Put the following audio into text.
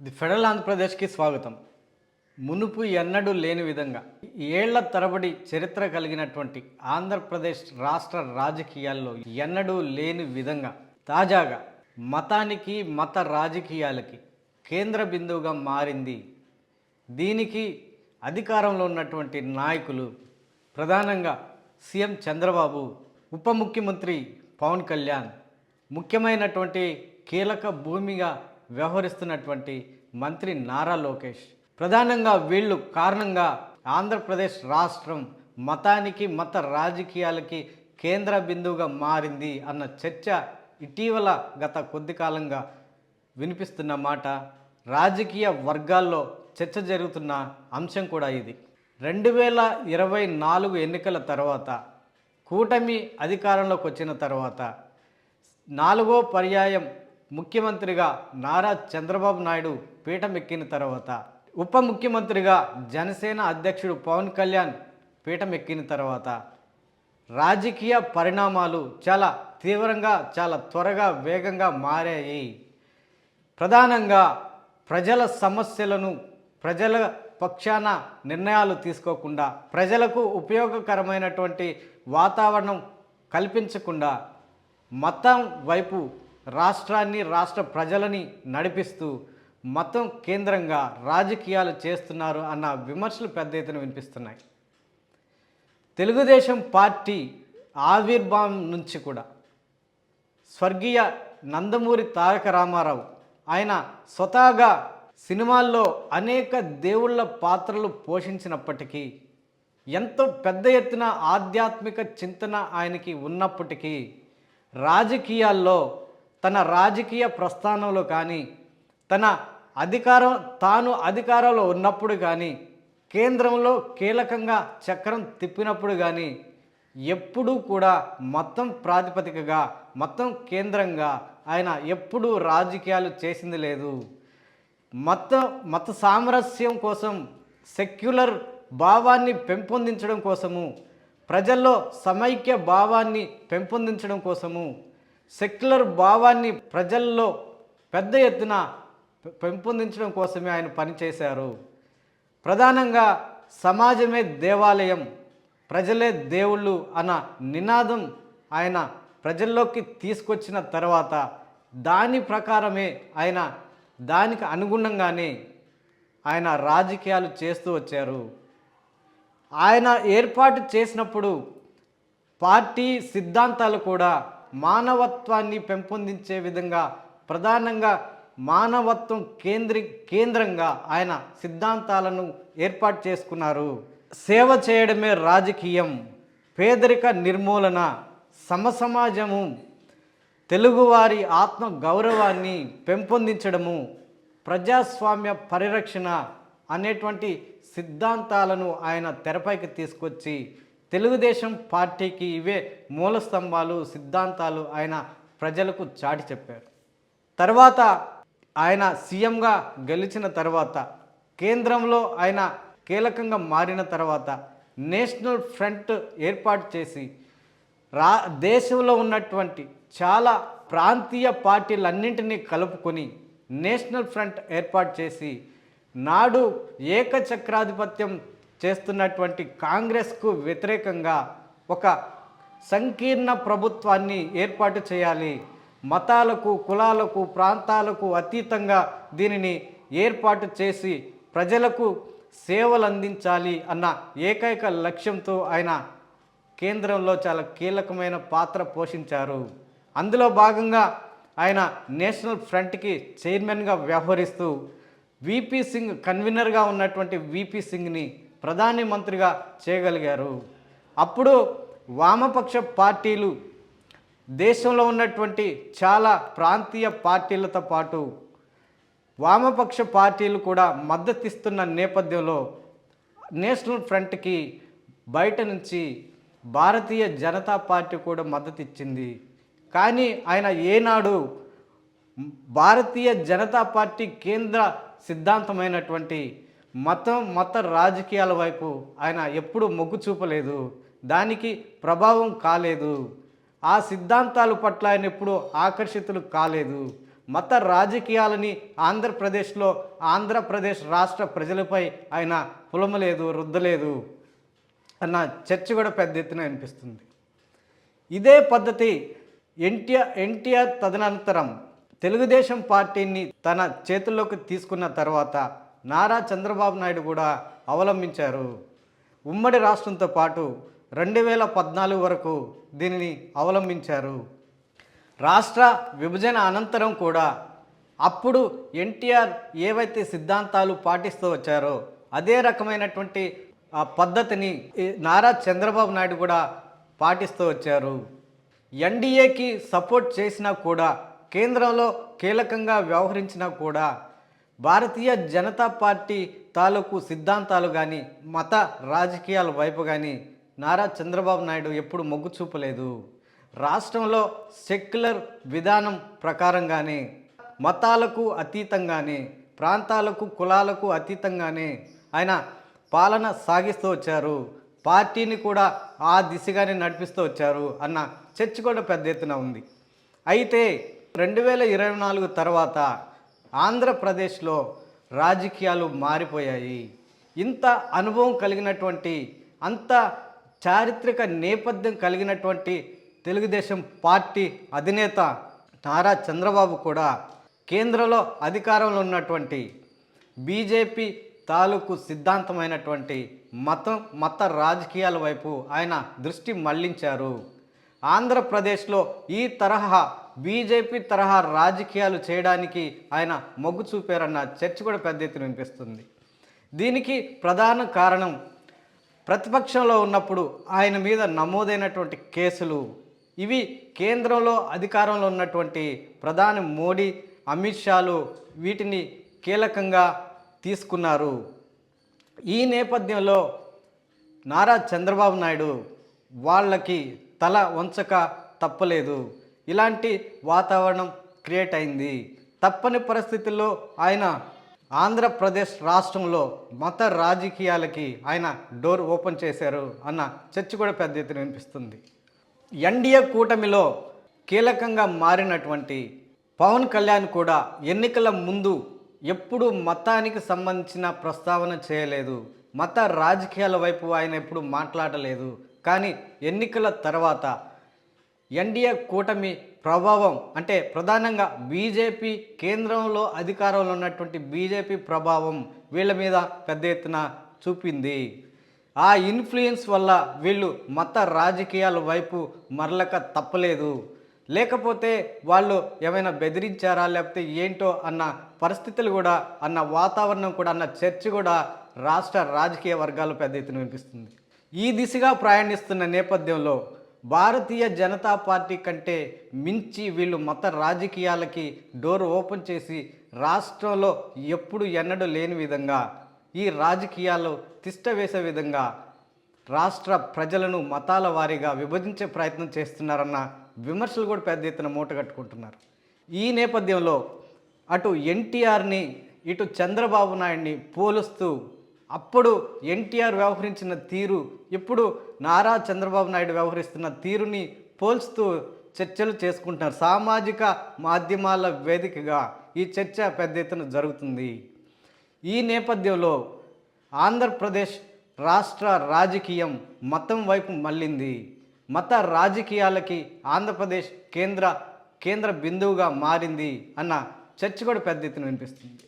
The federal ఆంధ్రప్రదేశ్కి స్వాగతం. మునుపు ఎన్నడూ లేని విధంగా ఏళ్ళ తరబడి చరిత్ర కలిగినటువంటి ఆంధ్రప్రదేశ్ రాష్ట్ర రాజకీయాల్లో ఎన్నడూ లేని విధంగా తాజాగా మతానికి మత రాజకీయాలకి కేంద్ర బిందువుగా మారింది. దీనికి అధికారంలో ఉన్నటువంటి నాయకులు ప్రధానంగా సీఎం చంద్రబాబు ఉప ముఖ్యమంత్రి పవన్ కళ్యాణ్ ముఖ్యమైనటువంటి కీలక భూమిగా వ్యవహరిస్తున్నటువంటి మంత్రి నారా లోకేష్. ప్రధానంగా వీళ్ళు కారణంగా ఆంధ్రప్రదేశ్ రాష్ట్రం మతానికి మత రాజకీయాలకి కేంద్ర బిందువుగా మారింది అన్న చర్చ ఇటీవల గత కొద్ది కాలంగా వినిపిస్తున్న మాట రాజకీయ వర్గాల్లో చర్చ జరుగుతున్న అంశం కూడా ఇది. రెండు వేల ఇరవై నాలుగు ఎన్నికల తర్వాత కూటమి అధికారంలోకి వచ్చిన తర్వాత నాలుగో పర్యాయం ముఖ్యమంత్రిగా నారా చంద్రబాబు నాయుడు పీఠం ఎక్కిన తర్వాత ఉప ముఖ్యమంత్రిగా జనసేన అధ్యక్షుడు పవన్ కళ్యాణ్ పీఠం ఎక్కిన తర్వాత రాజకీయ పరిణామాలు చాలా తీవ్రంగా చాలా త్వరగా వేగంగా మారాయి. ప్రధానంగా ప్రజల సమస్యలను ప్రజల పక్షాన నిర్ణయాలు తీసుకోకుండా ప్రజలకు ఉపయోగకరమైనటువంటి వాతావరణం కల్పించకుండా మతం వైపు రాష్ట్రాన్ని రాష్ట్ర ప్రజలని నడిపిస్తూ మతం కేంద్రంగా రాజకీయాలు చేస్తున్నారు అన్న విమర్శలు పెద్ద ఎత్తున వినిపిస్తున్నాయి. తెలుగుదేశం పార్టీ ఆవిర్భావం నుంచి కూడా స్వర్గీయ నందమూరి తారక రామారావు ఆయన స్వతహాగా సినిమాల్లో అనేక దేవుళ్ళ పాత్రలు పోషించినప్పటికీ ఎంతో పెద్ద ఎత్తున ఆధ్యాత్మిక చింతన ఆయనకి ఉన్నప్పటికీ రాజకీయాల్లో తన రాజకీయ ప్రస్థానంలో కానీ తన అధికారం తాను అధికారంలో ఉన్నప్పుడు కానీ కేంద్రంలో కీలకంగా చక్రం తిప్పినప్పుడు కానీ ఎప్పుడూ కూడా మొత్తం ప్రాతిపదికగా మొత్తం కేంద్రంగా ఆయన ఎప్పుడూ రాజకీయాలు చేసింది లేదు. మత మత సామరస్యం కోసం సెక్యులర్ భావాన్ని పెంపొందించడం కోసము ప్రజల్లో సమైక్య భావాన్ని పెంపొందించడం కోసము సెక్యులర్ భావాన్ని ప్రజల్లో పెద్ద ఎత్తున పె- పెంపొందించడం కోసమే ఆయన పనిచేశారు ప్రధానంగా సమాజమే దేవాలయం ప్రజలే దేవుళ్ళు అన్న నినాదం ఆయన ప్రజల్లోకి తీసుకొచ్చిన తర్వాత దాని ప్రకారమే ఆయన దానికి అనుగుణంగానే ఆయన రాజకీయాలు చేస్తూ వచ్చారు. ఆయన ఏర్పాటు చేసినప్పుడు పార్టీ సిద్ధాంతాలు కూడా మానవత్వాన్ని పెంపొందించే విధంగా ప్రధానంగా మానవత్వం కేంద్రీ కేంద్రంగా ఆయన సిద్ధాంతాలను ఏర్పాటు చేసుకున్నారు. సేవ చేయడమే రాజకీయం పేదరిక నిర్మూలన సమసమాజము తెలుగువారి ఆత్మ గౌరవాన్ని పెంపొందించడము ప్రజాస్వామ్య పరిరక్షణ అనేటువంటి సిద్ధాంతాలను ఆయన తెరపైకి తీసుకొచ్చి తెలుగుదేశం పార్టీకి ఇవే మూల స్తంభాలు సిద్ధాంతాలు ఆయన ప్రజలకు చాటి చెప్పారు. తర్వాత ఆయన సీఎంగా గెలిచిన తర్వాత కేంద్రంలో ఆయన కీలకంగా మారిన తర్వాత నేషనల్ ఫ్రంట్ ఏర్పాటు చేసి రా దేశంలో ఉన్నటువంటి చాలా ప్రాంతీయ పార్టీలన్నింటినీ కలుపుకొని నేషనల్ ఫ్రంట్ ఏర్పాటు చేసి నాడు ఏకచక్రాధిపత్యం చేస్తున్నటువంటి కాంగ్రెస్కు వ్యతిరేకంగా ఒక సంకీర్ణ ప్రభుత్వాన్ని ఏర్పాటు చేయాలి. మతాలకు కులాలకు ప్రాంతాలకు అతీతంగా దీనిని ఏర్పాటు చేసి ప్రజలకు సేవలు అందించాలి అన్న ఏకైక లక్ష్యంతో ఆయన కేంద్రంలో చాలా కీలకమైన పాత్ర పోషించారు. అందులో భాగంగా ఆయన నేషనల్ ఫ్రంట్కి చైర్మన్గా వ్యవహరిస్తూ విపి సింగ్ కన్వీనర్గా ఉన్నటువంటి విపి సింగ్ని ప్రధాని మంత్రిగా చేయగలిగారు. అప్పుడు వామపక్ష పార్టీలు దేశంలో ఉన్నటువంటి చాలా ప్రాంతీయ పార్టీలతో పాటు వామపక్ష పార్టీలు కూడా మద్దతిస్తున్న నేపథ్యంలో నేషనల్ ఫ్రంట్కి బయట నుంచి భారతీయ జనతా పార్టీ కూడా మద్దతు ఇచ్చింది కానీ ఆయన ఏనాడు భారతీయ జనతా పార్టీ కేంద్ర సిద్ధాంతమైనటువంటి మతం మత రాజకీయాల వైపు ఆయన ఎప్పుడూ మొగ్గు చూపలేదు. దానికి ప్రభావం కాలేదు. ఆ సిద్ధాంతాల పట్ల ఆయన ఎప్పుడు ఆకర్షితులు కాలేదు. మత రాజకీయాలని ఆంధ్రప్రదేశ్లో ఆంధ్రప్రదేశ్ రాష్ట్ర ప్రజలపై ఆయన పులమలేదు రుద్దలేదు అన్న చర్చ కూడా పెద్ద ఎత్తున అనిపిస్తుంది ఇదే పద్ధతి ఎన్టీఆర్ ఎన్టీఆర్ తదనంతరం తెలుగుదేశం పార్టీని తన చేతుల్లోకి తీసుకున్న తర్వాత నారా చంద్రబాబు నాయుడు కూడా అవలంబించారు. ఉమ్మడి రాష్ట్రంతో పాటు రెండు వేల పద్నాలుగు వరకు దీనిని అవలంబించారు. రాష్ట్ర విభజన అనంతరం కూడా అప్పుడు ఎన్టీఆర్ ఏవైతే సిద్ధాంతాలు పాటిస్తూ వచ్చారో అదే రకమైనటువంటి ఆ పద్ధతిని నారా చంద్రబాబు నాయుడు కూడా పాటిస్తూ వచ్చారు. ఎన్డీఏకి సపోర్ట్ చేసినా కూడా కేంద్రంలో కీలకంగా వ్యవహరించినా కూడా భారతీయ జనతా పార్టీ తాలూకు సిద్ధాంతాలు కానీ మత రాజకీయాల వైపు కానీ నారా చంద్రబాబు నాయుడు ఎప్పుడు మొగ్గు చూపలేదు. రాష్ట్రంలో సెక్యులర్ విధానం ప్రకారంగానే మతాలకు అతీతంగానే ప్రాంతాలకు కులాలకు అతీతంగానే ఆయన పాలన సాగిస్తూ వచ్చారు. పార్టీని కూడా ఆ దిశగానే నడిపిస్తూ వచ్చారు అన్న చర్చ కూడా పెద్ద ఎత్తున ఉంది. అయితే రెండు వేల ఇరవై నాలుగు తర్వాత ఆంధ్రప్రదేశ్లో రాజకీయాలు మారిపోయాయి. ఇంత అనుభవం కలిగినటువంటి అంత చారిత్రక నేపథ్యం కలిగినటువంటి తెలుగుదేశం పార్టీ అధినేత నారా చంద్రబాబు కూడా కేంద్రంలో అధికారంలో ఉన్నటువంటి బీజేపీ తాలూకు సిద్ధాంతమైనటువంటి మతం మత రాజకీయాల వైపు ఆయన దృష్టి మళ్ళించారు. ఆంధ్రప్రదేశ్లో ఈ తరహా బీజేపీ తరహా రాజకీయాలు చేయడానికి ఆయన మొగ్గు చూపారన్న చర్చ కూడా పెద్ద ఎత్తున వినిపిస్తుంది. దీనికి ప్రధాన కారణం ప్రతిపక్షంలో ఉన్నప్పుడు ఆయన మీద నమోదైనటువంటి కేసులు. ఇవి కేంద్రంలో అధికారంలో ఉన్నటువంటి ప్రధాని మోడీ అమిత్ షాలు వీటిని కీలకంగా తీసుకున్నారు. ఈ నేపథ్యంలో నారా చంద్రబాబు నాయుడు వాళ్ళకి తల వంచక తప్పలేదు. ఇలాంటి వాతావరణం క్రియేట్ అయింది. తప్పని పరిస్థితుల్లో ఆయన ఆంధ్రప్రదేశ్ రాష్ట్రంలో మత రాజకీయాలకి ఆయన డోర్ ఓపెన్ చేశారు అన్న చర్చ కూడా పెద్ద ఎత్తున వినిపిస్తుంది. ఎన్డీఏ కూటమిలో కీలకంగా మారినటువంటి పవన్ కళ్యాణ్ కూడా ఎన్నికల ముందు ఎప్పుడు మతానికి సంబంధించిన ప్రస్తావన చేయలేదు. మత రాజకీయాల వైపు ఆయన ఎప్పుడు మాట్లాడలేదు. కానీ ఎన్నికల తర్వాత ఎన్డీఏ కూటమి ప్రభావం అంటే ప్రధానంగా బీజేపీ కేంద్రంలో అధికారంలో ఉన్నటువంటి బీజేపీ ప్రభావం వీళ్ళ మీద పెద్ద ఎత్తున చూపింది. ఆ ఇన్ఫ్లుయెన్స్ వల్ల వీళ్ళు మత రాజకీయాల వైపు మరలక తప్పలేదు. లేకపోతే వాళ్ళు ఏమైనా బెదిరించారా లేకపోతే ఏంటో అన్న పరిస్థితులు కూడా అన్న వాతావరణం కూడా అన్న చర్చ కూడా రాష్ట్ర రాజకీయ వర్గాలు పెద్ద ఎత్తున వినిపిస్తుంది. ఈ దిశగా ప్రయాణిస్తున్న నేపథ్యంలో భారతీయ జనతా పార్టీ కంటే మించి వీళ్ళు మత రాజకీయాలకి డోర్ ఓపెన్ చేసి రాష్ట్రంలో ఎప్పుడు ఎన్నడూ లేని విధంగా ఈ రాజకీయాలు తిష్ట వేసే విధంగా రాష్ట్ర ప్రజలను మతాల వారీగా విభజించే ప్రయత్నం చేస్తున్నారన్న విమర్శలు కూడా పెద్ద ఎత్తున మూటగట్టుకుంటున్నారు ఈ నేపథ్యంలో అటు ఎన్టీఆర్ని ఇటు చంద్రబాబు నాయుడిని పోలుస్తూ అప్పుడు ఎన్టీఆర్ వ్యవహరించిన తీరు ఇప్పుడు నారా చంద్రబాబు నాయుడు వ్యవహరిస్తున్న తీరుని పోల్చుతూ చర్చలు చేసుకుంటున్నారు. సామాజిక మాధ్యమాల వేదికగా ఈ చర్చ పెద్ద ఎత్తున జరుగుతుంది. ఈ నేపథ్యంలో ఆంధ్రప్రదేశ్ రాష్ట్ర రాజకీయం మతం వైపు మళ్ళింది. మత రాజకీయాలకి ఆంధ్రప్రదేశ్ కేంద్ర కేంద్ర బిందువుగా మారింది అన్న చర్చ కూడా పెద్ద ఎత్తున వినిపిస్తుంది.